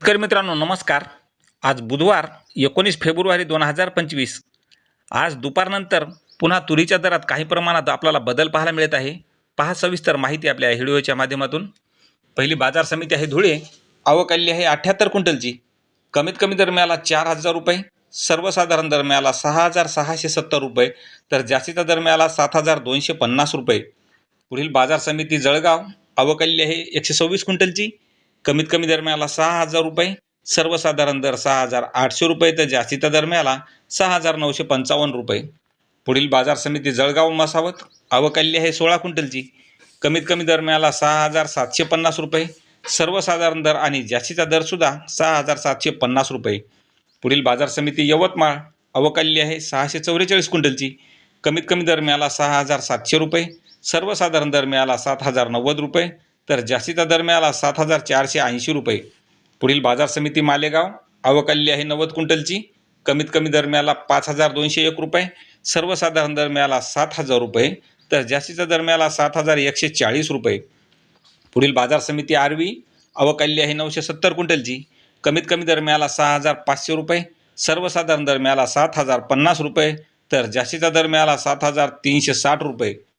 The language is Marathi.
शेतकरी मित्रांनो नमस्कार. आज बुधवार एकोणीस फेब्रुवारी दोन हजार पंचवीस. आज दुपारनंतर पुन्हा तुरीच्या दरात काही प्रमाणात आपल्याला बदल पाहायला मिळत आहे. पहा सविस्तर माहिती आपल्या व्हिडिओच्या माध्यमातून. पहिली बाजार समिती आहे धुळे. आवक आली आहे अठ्ठ्याहत्तर क्विंटलची. कमीत कमी दर मिळाला चार हजार रुपये. सर्वसाधारण दर मिळाला सहा हजार सहाशे सत्तर रुपये. तर जास्तीचा दर मिळाला सात हजार दोनशे पन्नास रुपये. पुढील बाजार समिती जळगाव. आवक आहे एकशे सव्वीस क्विंटलची. कमीत कमी दर मिळाला सहा हजार रुपये सर्वसाधारण दर सहा हजार आठशे रुपये तर जास्तीचा दर मिळाला सहा हजार नऊशे पंचावन्न रुपये. पुढील बाजार समिती जळगाव मसावत आवक आहे सोळा क्विंटलची. कमीत कमी दर मिळाला सहा हजार सातशे पन्नास रुपये सर्वसाधारण दर आणि जास्तीचा दरसुद्धा सहा हजार सातशे पन्नास रुपये. पुढील बाजार समिती यवतमाळ आवक आहे सहाशे चौवेचाळीस क्विंटलची. कमीत कमी दर मिळाला सहा हजार सातशे रुपये सर्वसाधारण दर मिळाला सात हजार नव्वद रुपये तर जास्तीचा दर मिळाला सात हजार चारशे ऐंशी रुपये. पुढील बाजार समिती मालेगाव अवकाली आहे नव्वद क्विंटलची. कमीत कमी दर मिळाला पाच हजार दोनशे एक रुपये. सर्वसाधारण दर मिळाला सात हजार रुपये. तर जास्तीचा दर मिळाला सात हजार एकशे चाळीस रुपये. पुढील बाजार समिती आरवी अवकाली आहे नऊशे सत्तर क्विंटलची. कमीत कमी दर मिळाला सहा हजार पाचशे रुपये. सर्वसाधारण दर मिळाला सात हजार पन्नास रुपये. तर जास्तीचा दर मिळाला सात हजार तीनशे साठ रुपये.